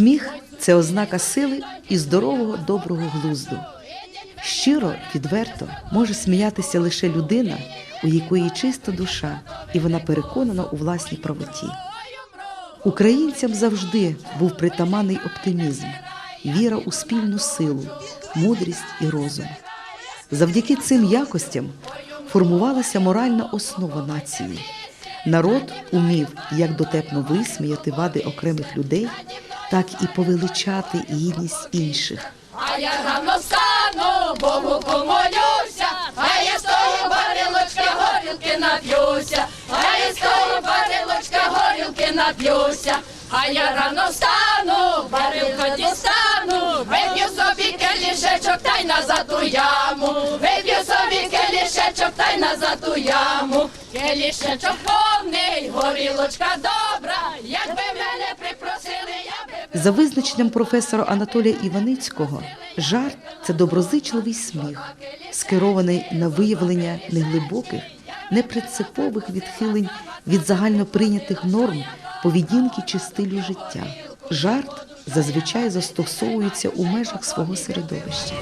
Сміх це ознака сили і здорового доброго глузду. Щиро, відверто може сміятися лише людина, у якої чиста душа, і вона переконана у власній правоті. Українцям завжди був притаманний оптимізм, віра у спільну силу, мудрість і розум. Завдяки цим якостям формувалася моральна основа нації. Народ умів як дотепно висміяти вади окремих людей, так і повеличати гідність інших. А я рано встану, Богу помолюся, а я з тої барилочки горілки нап'юся, а я з тої барилочки горілки нап'юся, а я рано встану, барилку дістану, вип'ю собі келішечок та й назад у яму, вип'ю собі келішечок та й назад у яму, келішечок повний, горілочка добра, якби мене За визначенням професора Анатолія Іваницького, жарт це доброзичливий сміх, скерований на виявлення неглибоких, непринципових відхилень від загальноприйнятих норм поведінки чи стилю життя. Жарт зазвичай застосовується у межах свого середовища.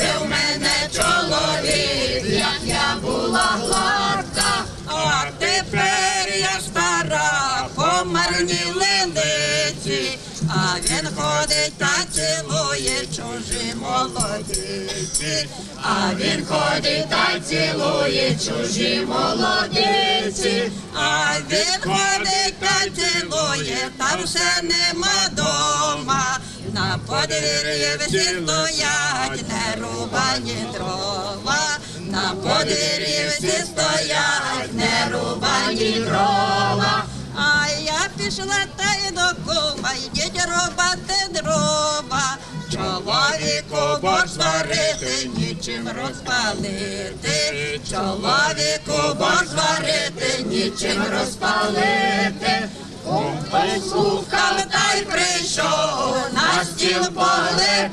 Любив мене чоловік, як я була гладка. А тепер я стара, помарніли лиці. А він ходить та цілує чужі молодиці. А він ходить та цілує чужі молодиці. А він ходить та цілує, там все нема дома. На подвір'ї всі стоять, не рубані дрова. На подвір'ї всі стоять, не рубані дрова. А я пішла та й до кума, йдіть рубати дрова. Чоловіку борщ зварити, нічим розпалити. Чоловіку борщ зварити, нічим розпалити. Послухав та й прийшов, на стіл поглибає,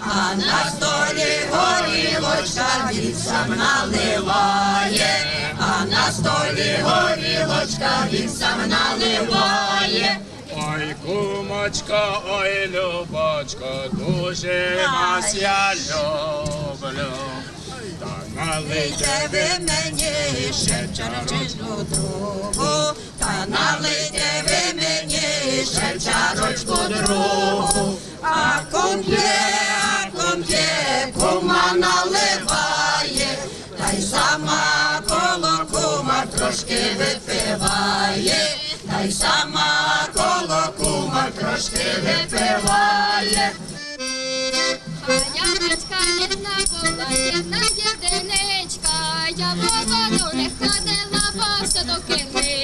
а на столі горілочка він сам наливає, а на столі горілочка він сам наливає. Ой, кумочка, ой, любочка, дуже вас я люблю. Та налийте ви мені ще чарочку другу, та налийте ви мені ще чарочку другу, а кум п'є, а кум п'є, кума наливає, та й сама коло кума трошки випиває, та й сама коло кума трошки випиває. Яночка єдна була, єдна єдиничка, я по воду не ходила, все до керничка.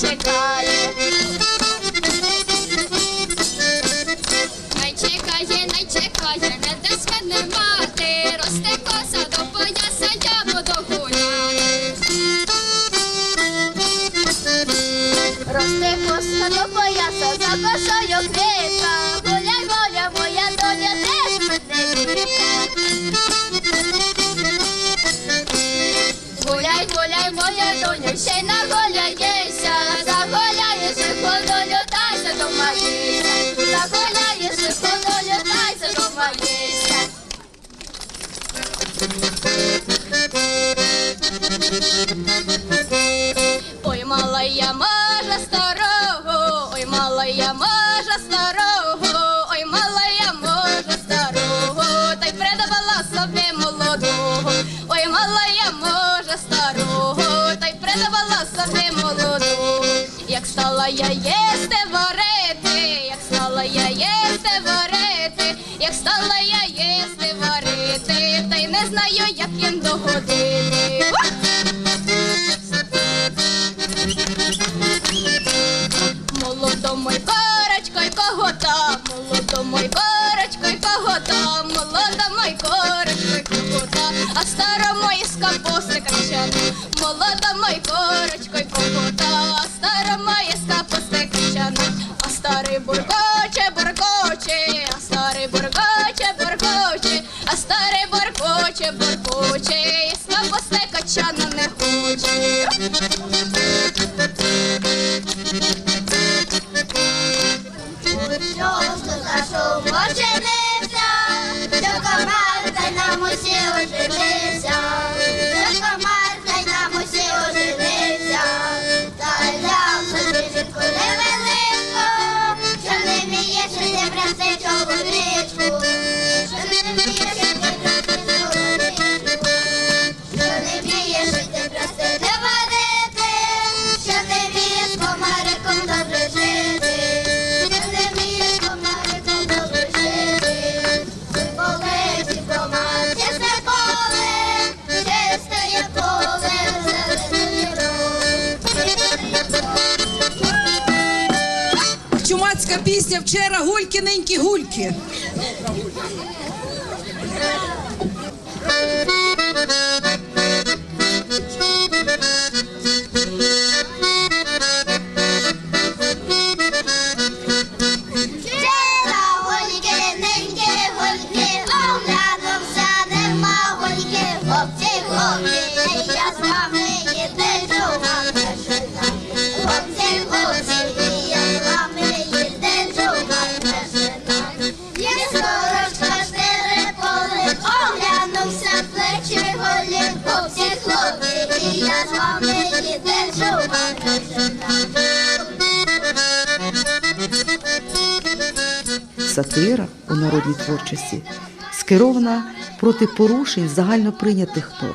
чекає, най чекає, най чекає, не десь мене мати, росте коса до пояса, я буду гуляти. Росте коса до пояса, за косою квіта, гуляй воля моя доля десь мене. Гуляй, гуляй, моя доня, ще й на голя. Молодому й корочко й когота, молодому й корочко й когота, молодому й корочко й когота, а старому із капусти качана, молодому й корочко й когота, а старому із капусти качана, а старий буркоче, буркоче, а старий буркоче, буркоче, а старий буркоче, буркоче, із капусти качана не хоче. Пісня вчора гульки ненькі гульки. Сатира у народній творчості скерована проти порушень загальноприйнятих норм,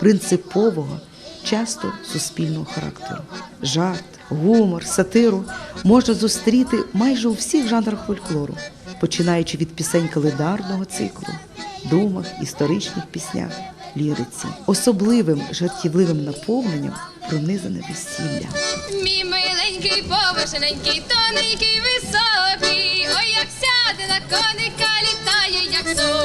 принципового, часто суспільного характеру. Жарт, гумор, сатиру можна зустріти майже у всіх жанрах фольклору, починаючи від пісень календарного циклу, думах, історичних піснях, ліриці, особливим жартівливим наповненням пронизане весілля. Мій миленький, повишененький, тоненький, високий, сяде на коника, літає, як сокіл,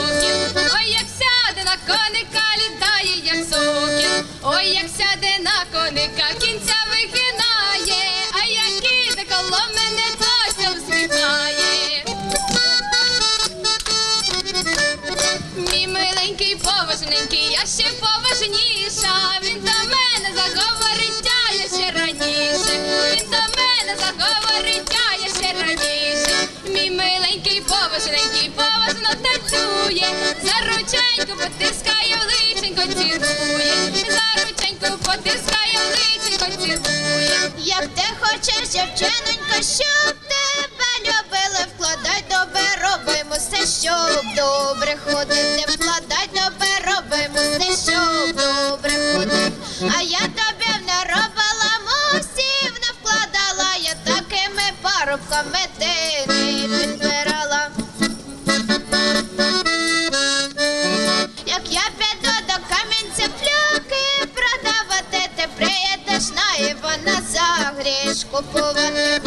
рученьку потискає, личенько цілує. За рученьку потискає, в личенько цілує. Як ти хочеш, дівчинонько, щоб тебе любили, вкладай добре, робимо все, щоб добре ходити, вкладай добре, робимо все, щоб добре ходити. А я тобі не робила мусів, не вкладала, я такими парубками ти купувати.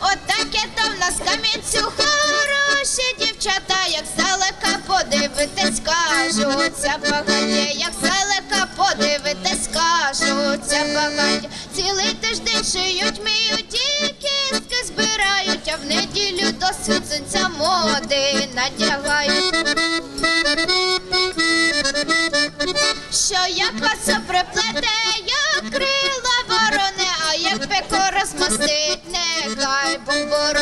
Отаке то в нас камінцю хороші дівчата, як здалека подивитись, кажуться багаті, як здалека подивитись, кажуться багаті. Цілий тиждень шиють, міють і кістки збирають, а в неділю до сонця моди надягають. Нехай Бог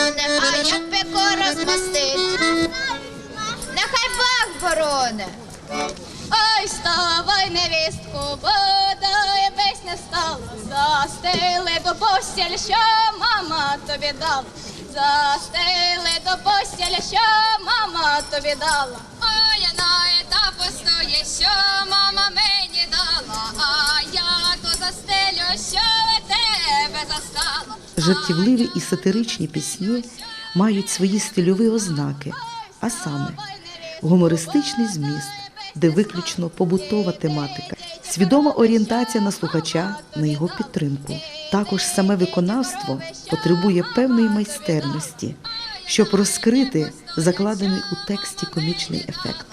а як пеко розмастить, нехай Бог борони. Ой, вставай, невістку, бодай песня стала, застели до постіль, що мама тобі дала, застели до постіль, що мама тобі дала. Ой, на та постоє, що мама мені Жартівливі і сатиричні пісні мають свої стильові ознаки, а саме гумористичний зміст, де виключно побутова тематика, свідома орієнтація на слухача, на його підтримку. Також саме виконавство потребує певної майстерності, щоб розкрити закладений у тексті комічний ефект.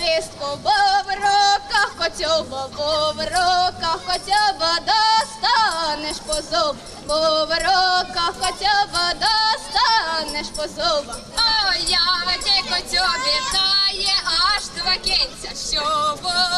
Невістку, бо в руках коцюба, бо в руках коцюба достанеш по зуб, бо в руках коцюба достанеш по зуб. Ой, я ті коцюбі, та аж два кінця, що буде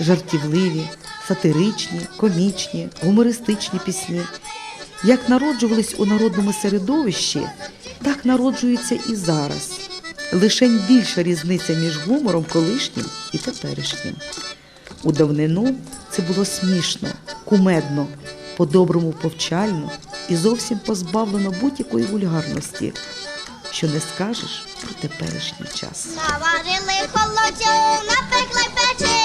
жартівливі, сатиричні, комічні, гумористичні пісні. Як народжувались у народному середовищі, так народжуються і зараз. Лишень більша різниця між гумором колишнім і теперішнім. У давнину це було смішно, кумедно, по-доброму повчально і зовсім позбавлено будь-якої вульгарності, що не скажеш про теперішній час. Наварили холодцю, напекли печені,